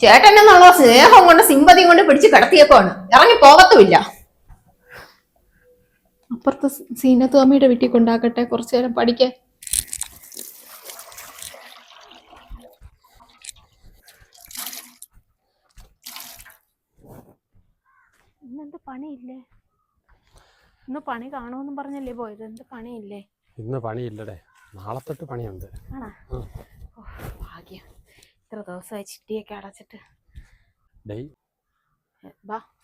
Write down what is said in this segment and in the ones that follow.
ചേട്ടൻ എന്നുള്ള സ്നേഹം കൊണ്ട് സിമ്പതിയും കൊണ്ട് പിടിച്ച് കിടത്തിയേക്കുവാണ് ഇറങ്ങി പോകത്തുമില്ല. അപ്പുറത്തെ സീനത്ത് അമ്മയുടെ വീട്ടിൽ കൊണ്ടാക്കട്ടെ കുറച്ചു നേരം പഠിക്കേ ഇന്നെന്ത് പണിയില്ലേ? ഇന്ന് പണി കാണുമെന്നും പറഞ്ഞല്ലേ പോയത്? എന്ത് പണിയില്ലേ? ഇന്ന് പണിയില്ലടേ. നാളെ തൊട്ട് പണിയുണ്ട്. ആണോ. ഭാഗ്യം. ഇത്ര ദിവസമായി ചിട്ടിയൊക്കെ അടച്ചിട്ട്. ഡേയ്.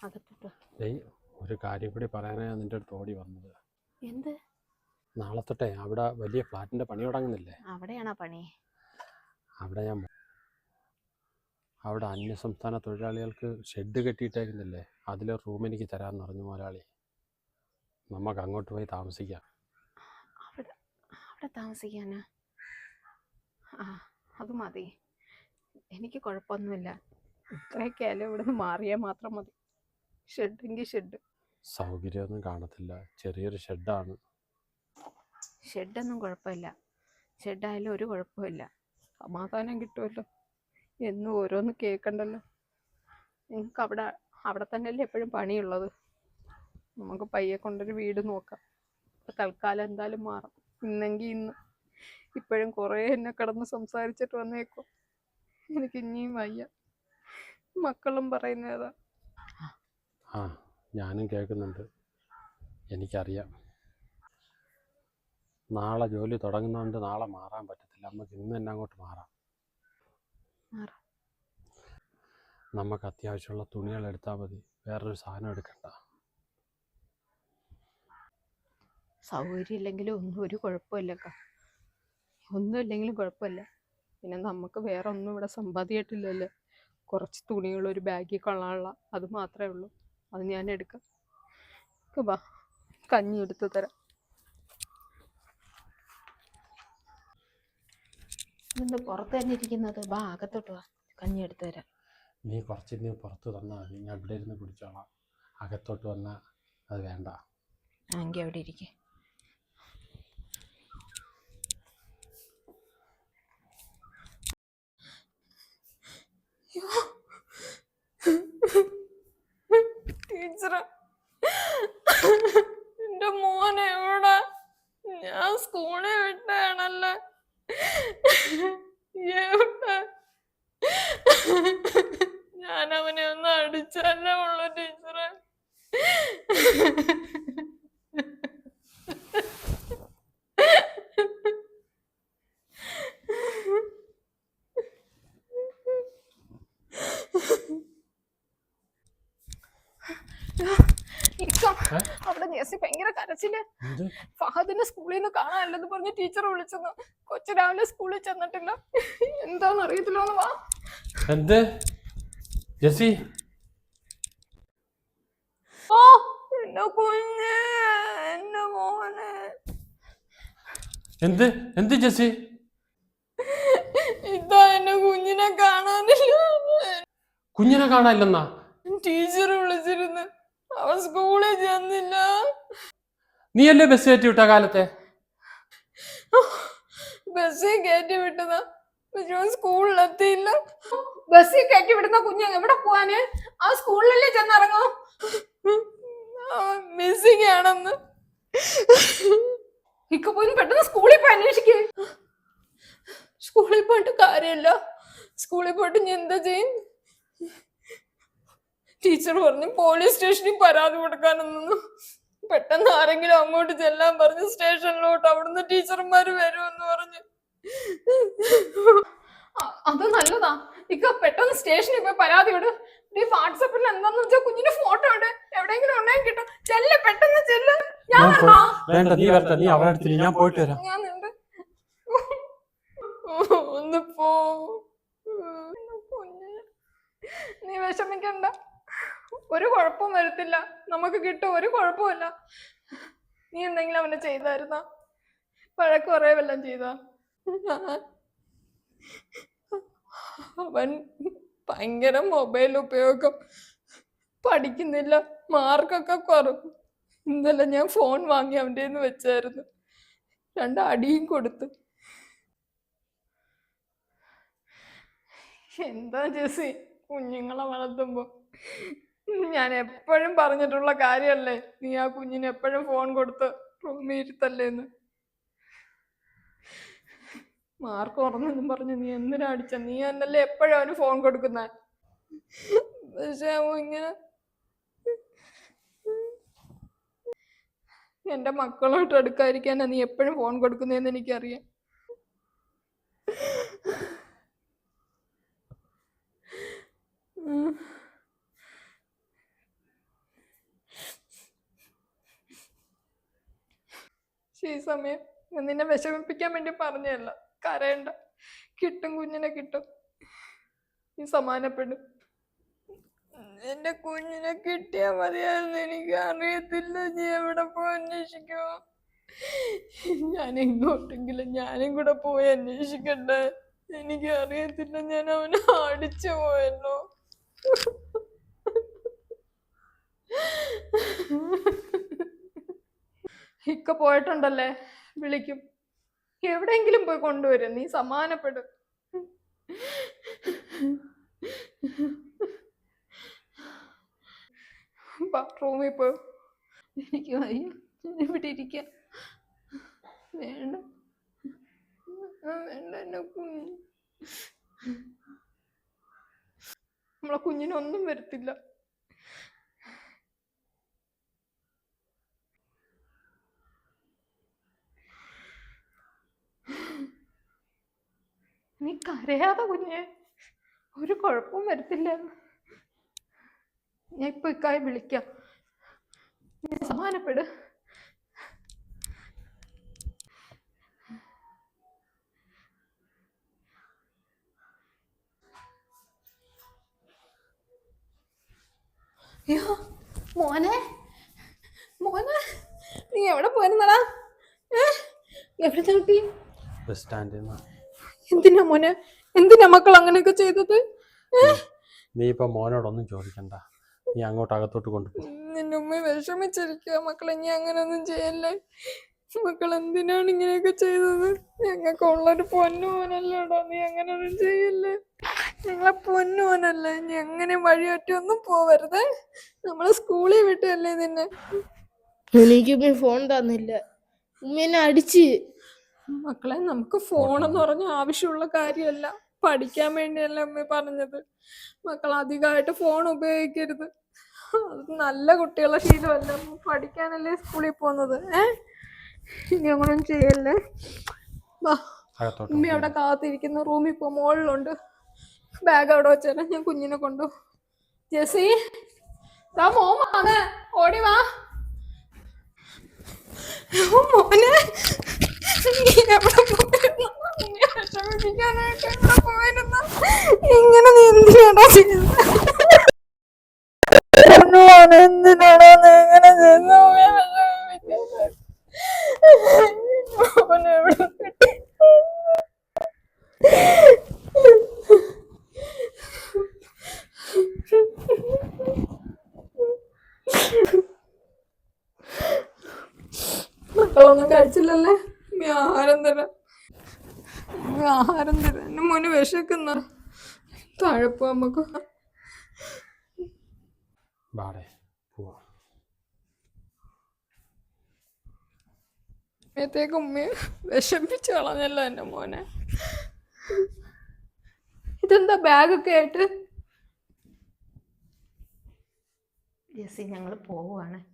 അകത്തോട്ട് ഒരു കാര്യം കൂടി പറയാനാണ് നിന്റെ അടുത്ത് ഓടി വന്നത്. എന്ത്? നാളെ തൊട്ടേ അവിടെ വലിയ ഫ്ലാറ്റിന്റെ പണി തുടങ്ങുന്നില്ലേ? അവിടെയാണോ പണി? അവിടെ ഞാൻ അവിടെ അന്യസംസ്ഥാന തൊഴിലാളികൾക്ക് ഷെഡ് കെട്ടിയിട്ടേക്കുന്നില്ലേ? അതിലെ റൂം എനിക്ക് തരാമെന്ന് പറഞ്ഞു മുതലാളി. നമുക്ക് അങ്ങോട്ട് പോയി താമസിക്കാം. അവിടെ അവിടെ താമസിക്കാനാ? ആ അത് മതി. എനിക്ക് കുഴപ്പമൊന്നുമില്ല. ഇത്രയൊക്കെ ആയാലും ഇവിടെ നിന്ന് മാറിയാൽ മാത്രം മതി. ഷെഡെങ്കിൽ ഷെഡ്. സൗകര്യമൊന്നും കാണത്തില്ല. ചെറിയൊരു ഷെഡാണ്. ഷെഡൊന്നും കുഴപ്പമില്ല. ഷെഡായാലും ഒരു കുഴപ്പമില്ല. സമാധാനം കിട്ടുമല്ലോ. എന്നും ഓരോന്ന് കേൾക്കണ്ടല്ലോ. നിങ്ങൾക്ക് അവിടെ അവിടെ തന്നെയല്ലേ എപ്പോഴും പണിയുള്ളത്? നമുക്ക് പയ്യെ കൊണ്ടൊരു വീട് നോക്കാം. ഇപ്പം തൽക്കാലം എന്തായാലും മാറാം. ഇന്നെങ്കിൽ ഇന്ന്. ഇപ്പോഴും കുറേ എന്നെ കിടന്ന് സംസാരിച്ചിട്ട് വന്നേക്കും. എനിക്ക് ഇനിയും വയ്യ. മക്കളും പറയുന്നതാ ആ ഞാനും കേൾക്കുന്നുണ്ട്. എനിക്കറിയാം. നാളെ ജോലി തുടങ്ങുന്നതുകൊണ്ട് നാളെ മാറാൻ പറ്റത്തില്ല. നമുക്ക് ഇന്ന് തന്നെ അങ്ങോട്ട് മാറാം. നമുക്ക് അത്യാവശ്യമുള്ള തുണികൾ എടുത്താൽ മതി. വേറൊരു സാധനം എടുക്കണ്ട. സൗകര്യം ഇല്ലെങ്കിലും ഒന്നും ഒരു കുഴപ്പമില്ലക്ക. ഒന്നും ഇല്ലെങ്കിലും കുഴപ്പമില്ല. പിന്നെ നമുക്ക് വേറെ ഒന്നും ഇവിടെ സമ്പാദ്യമായിട്ടില്ലല്ലോ. കുറച്ച് തുണികൾ ഒരു ബാഗിൽ കൊള്ളാനുള്ള അത് മാത്രമേ ഉള്ളൂ. അത് ഞാൻ എടുക്കാം. വാ കഞ്ഞി എടുത്ത് തരാം. ഇതെന്ത് പുറത്ത് തന്നെ ഇരിക്കുന്നത്? വാ അകത്തോട്ട് വാ. കഞ്ഞി എടുത്ത് തരാം. നീ കുറച്ച് നീ പുറത്ത് തന്നാൽ മതി. ഞാൻ ഇവിടെ ഇരുന്ന് കുടിച്ചോളാം. അകത്തോട്ട് വന്നാൽ അത് വേണ്ട. എങ്കിൽ അവിടെ ഇരിക്കേ. ടീച്ചറെ എന്റെ മോനെ എവിടെ? ഞാൻ സ്കൂളിൽ വിട്ടാണല്ലേ എവിടെ ഞാൻ അവനെ ഒന്ന് അടിച്ചല്ലേ ഉള്ളു ടീച്ചറെ ഇക്ക, ഏ? അവിടെ ജെസ്സി ഭയങ്കര കരച്ചിൽ എന്ത് ഫഹദിനെ സ്കൂളിൽ നിന്ന് കാണാനല്ലെന്ന് പറഞ്ഞ് ടീച്ചർ വിളിച്ചെന്ന്. കൊച്ചു രാവിലെ സ്കൂളിൽ ചെന്നിട്ടില്ല. എന്താന്ന് അറിയത്തില്ലോന്ന് വാ. എന്ത്? ജെസി ഓ എന്റെ കുഞ്ഞ് എന്റെ മോനെ. എന്ത്? എന്ത് ജെസി ഇതാ എന്റെ കുഞ്ഞിനെ കാണാനില്ല. കുഞ്ഞിനെ കാണാനില്ലെന്നാ? ടീച്ചർ വിളിച്ചിരുന്നു. അവൻ സ്കൂളിൽ ചെന്നില്ല. നീയല്ലേ ബസ് കയറ്റി വിട്ട കാലത്തെ? ബസ്സിൽ കയറ്റി വിട്ടത് സ്കൂളിലെത്തിയില്ല. ബസ്സിൽ കയറ്റി വിടുന്ന കുഞ്ഞ് എവിടെ പോവാന്? ആ സ്കൂളിലല്ലേ ചെന്നിറങ്ങോ? മിസ്സിംഗ് ആണെന്ന്. ഇക്ക പോയി പെട്ടെന്ന് സ്കൂളിൽ പോയി അന്വേഷിക്കേ. സ്കൂളിൽ പോയിട്ട് കാര്യമില്ല. സ്കൂളിൽ പോയിട്ട് ഞാൻ എന്താ ചെയ്യും? ടീച്ചർ പറഞ്ഞു പോലീസ് സ്റ്റേഷനിൽ പരാതി കൊടുക്കാനൊന്നും. പെട്ടെന്ന് ആരെങ്കിലും അങ്ങോട്ട് ചെല്ലാൻ പറഞ്ഞു സ്റ്റേഷനിലോട്ട് അവിടുന്ന് ടീച്ചർമാര് വരുമെന്ന് പറഞ്ഞു. അത് നല്ലതാ. ഇക്ക പെട്ടെന്ന് സ്റ്റേഷനിൽ പോയി പരാതി ഇട്. ഈ വാട്സപ്പിൽ എന്താന്ന് വെച്ചാൽ കുഞ്ഞിന്റെ ഫോട്ടോ ഇട്. എവിടെയെങ്കിലും ഉണ്ടെങ്കിൽ കിട്ടും. ചെല്ല പെട്ടെന്ന് ചെല്ല്. ഞാൻ? വേണ്ട നീ വരട്ടെ. നീ അവളെ അടുത്തില്ല ഞാൻ പോയിട്ട് വരാം. ഞാൻ ഉണ്ട് ഒന്ന് പോ കുഞ്ഞ് നീ വിഷമിക്കണ്ട ഒരു കുഴപ്പവും വരത്തില്ല നമുക്ക് കിട്ടും ഒരു കുഴപ്പമില്ല നീ എന്തെങ്കിലും അവനെ ചെയ്തായിരുന്ന വഴക്ക് കുറേ വല്ലതും ചെയ്താ? അവൻ ഭയങ്കര മൊബൈൽ ഉപയോഗം. പഠിക്കുന്നില്ല. മാർക്കൊക്കെ കുറവ് ഇന്നലെ ഞാൻ ഫോൺ വാങ്ങി അവന്റെ നിന്ന് വെച്ചായിരുന്നു. രണ്ട് അടിയും കൊടുത്ത്. എന്താ ജെസി കുഞ്ഞുങ്ങളെ വളർത്തുമ്പോ. ഞാൻ എപ്പോഴും പറഞ്ഞിട്ടുള്ള കാര്യല്ലേ? നീ ആ കുഞ്ഞിന് എപ്പോഴും ഫോൺ കൊടുത്ത് റൂമിൽ ഇരുത്തല്ലേന്ന്. മാർക്ക് കുറഞ്ഞെന്നും പറഞ്ഞു നീ എന്തിനാ അടിച്ച? നീ എന്നല്ലേ എപ്പോഴും അവന് ഫോൺ കൊടുക്കുന്ന? പക്ഷെ ഇങ്ങനെ എന്റെ മക്കളോട്ട് എടുക്കാതിരിക്കാനാ നീ എപ്പോഴും ഫോൺ കൊടുക്കുന്നതെന്ന് എനിക്കറിയാം. പക്ഷെ ഈ സമയം നിന്നെ വിഷമിപ്പിക്കാൻ വേണ്ടി പറഞ്ഞതല്ല. കരയണ്ട. കിട്ടും കുഞ്ഞിനെ കിട്ടും. നീ സമാനപ്പെടും. എന്റെ കുഞ്ഞിനെ കിട്ടിയാ മതിയായിരുന്നു. എനിക്ക് അറിയത്തില്ല നീ എവിടെ പോയി അന്വേഷിക്കുമോ ഞാൻ എങ്ങോട്ടെങ്കിലും ഞാനും കൂടെ പോയി അന്വേഷിക്കണ്ടേ? എനിക്ക് അറിയത്തില്ല ഞാൻ അവനെ അടിച്ചു പോയല്ലോ. ഇക്ക പോയിട്ടുണ്ടല്ലേ? വിളിക്കും. എവിടെയെങ്കിലും പോയി കൊണ്ടുവരും. നീ സമാനപ്പെടും ബാത്റൂമിൽ പോയി. എനിക്ക് വയ്യ. ഇവിടെ ഇരിക്കാം. വേണ്ട. നമ്മളെ കുഞ്ഞിനൊന്നും വരത്തില്ല. നീ കരയാതെ കുഞ്ഞെ. ഒരു കുഴപ്പവും വരത്തില്ല ഞാൻ ഇപ്പൊ ഇക്കായി വിളിക്കാം. നീ സമാനപ്പെട് അയ്യോ മോനെ. മോനെ നീ എവിടെ പോയിരുന്നടാ? ഏ? എവിടെ കിട്ടി? ബസ് സ്റ്റാൻഡിൽ നിന്ന് എന്തിനാ മോനെ? എന്തിനാ മക്കൾ അങ്ങനെയൊക്കെ ചെയ്തത്? നീ ഇപ്പൊ മോനോടൊന്നും ചോദിക്കണ്ട. നീ അങ്ങോട്ട് അകത്തോട്ട് കൊണ്ടുപോകും നിന്റെ ഉമ്മ വിഷമിച്ചിരിക്കുക മക്കളെ ഇനി അങ്ങനൊന്നും ചെയ്യല്ലേ. മക്കൾ എന്തിനാണ് ഇങ്ങനെയൊക്കെ ചെയ്തത്? ഞങ്ങൾക്ക് ഉള്ളൊരു പൊന്നുമോനല്ലേടോ നീ അങ്ങനൊന്നും ചെയ്യല്ലേ. ഞങ്ങളെ പൊന്നുമോനല്ലേ ഇനി അങ്ങനെ വഴിയൊറ്റൊന്നും പോവരുത്. നമ്മളെ സ്കൂളിൽ വിട്ടല്ലേ നിന്നെ. എനിക്ക് ഫോൺ തന്നില്ല. ഉമ്മ എന്നെ അടിച്ച് മക്കളെ നമുക്ക് ഫോൺ എന്ന് പറഞ്ഞ ആവശ്യമുള്ള കാര്യമല്ല. പഠിക്കാൻ വേണ്ടിയല്ല അമ്മ പറഞ്ഞത്. മക്കൾ അധികമായിട്ട് ഫോൺ ഉപയോഗിക്കരുത്. അത് നല്ല കുട്ടികളുടെ ശീലമല്ല പഠിക്കാനല്ലേ സ്കൂളിൽ പോകുന്നത്. ഏഹ് ഇനി അങ്ങനൊന്നും ചെയ്യല്ലേ. ഉമ്മ അവിടെ കാത്തിരിക്കുന്ന. റൂമിൽ പോ മുകളിലുണ്ട് ബാഗ് അവിടെ വെച്ചാൽ ഞാൻ കുഞ്ഞിനെ കൊണ്ടു. ജെസി ദാ മോമാണ് ഓടി വാ. മോനെ. ഇങ്ങനെ നീ എന്തിനാടാ ചെയ്യുന്നത് എന്തിനാടാ നീ ഇങ്ങനെ? മക്കളൊന്നും കഴിച്ചില്ലല്ലേ? ആഹാരം തരാം ആഹാരം തരാം എന്റെ മോന് വിശക്കുന്ന. താഴെപ്പോ നമുക്ക്. പോവാ. മേത്തേക്ക് ഉമ്മയെ വിഷമിപ്പിച്ച് കളഞ്ഞല്ലോ എന്റെ മോനെ. ഇതെന്താ ബാഗൊക്കെ ആയിട്ട്? ജെസ്സി ഞങ്ങൾ പോവുകയാണ്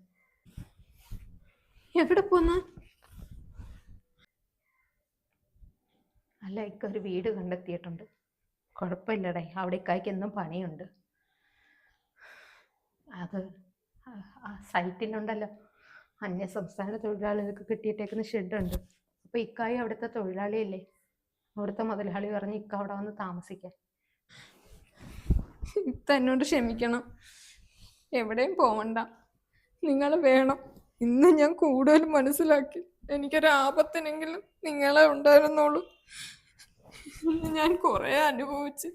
എവിടെ പോന്ന? അല്ല ഇക്ക ഒരു വീട് കണ്ടെത്തിയിട്ടുണ്ട്. കുഴപ്പമില്ലടേ അവിടെ ഇക്കായ്ക്ക് എന്നും പണിയുണ്ട്. അത് ആ- സൈറ്റിനുണ്ടല്ലോ. അന്യസംസ്ഥാന അന്യ സംസ്ഥാന തൊഴിലാളികൾക്ക് കിട്ടിയിട്ടേക്കുന്ന ഷെഡുണ്ട്. അപ്പോൾ ഇക്കായി അവിടുത്തെ തൊഴിലാളിയല്ലേ? അവിടുത്തെ മുതലാളി പറഞ്ഞ് ഇക്ക അവിടെ വന്ന് താമസിക്കാൻ. തന്നോട് ക്ഷമിക്കണം. എവിടെയും പോവണ്ട. നിങ്ങൾ വേണം. ഇന്ന് ഞാൻ കൂടുതൽ മനസ്സിലാക്കി. എനിക്കൊരു ആപത്തിനെങ്കിലും നിങ്ങളെ ഉണ്ടായിരുന്നുള്ളൂ. ഞാൻ കുറെ അനുഭവിച്ച്.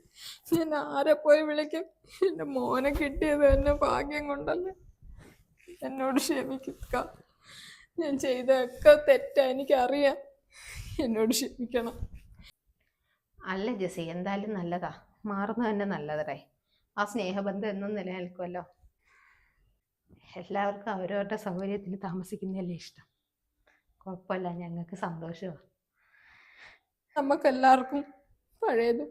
ഞാൻ ആരെ പോയി വിളിക്കും? എന്റെ മോനെ കിട്ടിയത് എന്നെ ഭാഗ്യം കൊണ്ടല്ലേ. എന്നോട് ക്ഷമിക്കുക ഞാൻ ചെയ്തൊക്കെ തെറ്റാ എനിക്കറിയാം. എന്നോട് ക്ഷമിക്കണം. അല്ല ജെസി എന്തായാലും നല്ലതാ. മാറുന്നത് തന്നെ നല്ലതടേ ആ സ്നേഹബന്ധം എന്നും നിലനിൽക്കുമല്ലോ എല്ലാവർക്കും അവരവരുടെ സൗകര്യത്തിൽ താമസിക്കുന്നതല്ലേ ഇഷ്ടം. കുഴപ്പമില്ല ഞങ്ങൾക്ക് സന്തോഷമാണ് നമുക്കെല്ലാവർക്കും പഴയത്.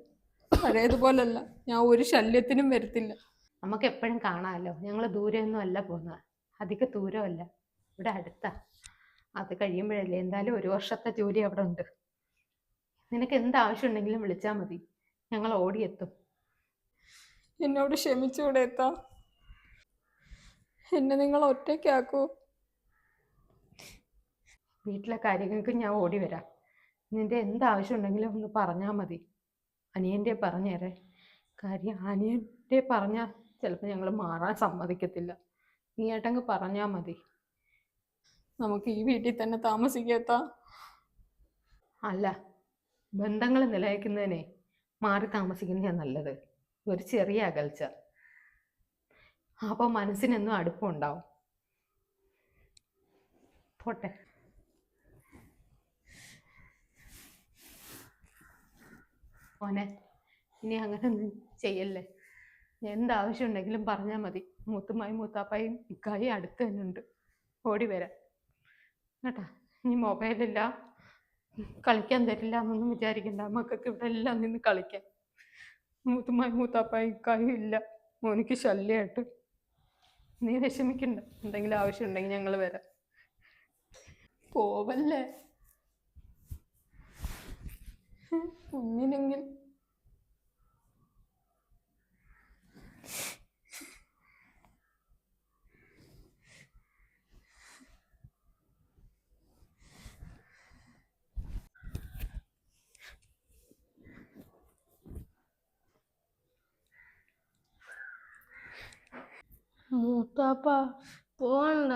പഴയതുപോലല്ല. ഞാൻ ഒരു ശല്യത്തിനും വരത്തില്ല. നമുക്ക് എപ്പോഴും കാണാമല്ലോ. ഞങ്ങൾ ദൂരെയൊന്നും അല്ല പോകുന്നത്. അധിക ദൂരമല്ല. ഇവിടെ അടുത്താ. അത് കഴിയുമ്പോഴല്ലേ എന്തായാലും ഒരു വർഷത്തെ ജോലി അവിടെ ഉണ്ട്. നിനക്ക് എന്ത് ആവശ്യം ഉണ്ടെങ്കിലും വിളിച്ചാൽ മതി. ഞങ്ങൾ ഓടിയെത്തും. എന്നോട് ക്ഷമിച്ചുകൂടെ എത്താ എന്നെ നിങ്ങൾ ഒറ്റയ്ക്കാക്കൂ. വീട്ടിലെ കാര്യങ്ങൾക്ക് ഞാൻ ഓടി വരാം. നിന്റെ എന്ത് ആവശ്യം ഉണ്ടെങ്കിലും ഒന്ന് പറഞ്ഞാൽ മതി. അനിയന്റെ പറഞ്ഞേരെ. കാര്യം അനിയന്റെ പറഞ്ഞാൽ ചിലപ്പോൾ ഞങ്ങൾ മാറാൻ സമ്മതിക്കത്തില്ല. നീ ഏട്ടങ്ങ് പറഞ്ഞാൽ മതി. നമുക്ക് ഈ വീട്ടിൽ തന്നെ താമസിക്കാത്ത. അല്ല ബന്ധങ്ങൾ നിലനിൽക്കുന്നതിനെ മാറി താമസിക്കുന്നതാണ് നല്ലത്. ഒരു ചെറിയ അകൽച്ച. അപ്പോൾ മനസ്സിനെന്നും അടുപ്പമുണ്ടാവും പോട്ടെ. മോനെ ഇനി അങ്ങനെ ഒന്നും ചെയ്യല്ലേ? എന്താവശ്യം ഉണ്ടെങ്കിലും പറഞ്ഞാൽ മതി. മൂത്തുമായും മൂത്താപ്പായും ഇക്കായി അടുത്ത് തന്നെ ഉണ്ട്. ഓടി വരാം. കേട്ടാ? ഇനി മൊബൈലില്ല കളിക്കാൻ തരില്ല എന്നൊന്നും വിചാരിക്കണ്ട. മക്കൾക്ക് ഇവിടെ എല്ലാം നിന്ന് കളിക്കാം. മൂത്തുമായി മൂത്താപ്പായും ഇക്കായും ഇല്ല. മോനിക്ക് ശല്യമായിട്ട് നീ വിഷമിക്കണ്ട. എന്തെങ്കിലും ആവശ്യം ഉണ്ടെങ്കിൽ ഞങ്ങൾ വരാം. പോവല്ലേ? കുഞ്ഞിനെങ്കിൽ. മൂത്താപ്പ പോണ്ട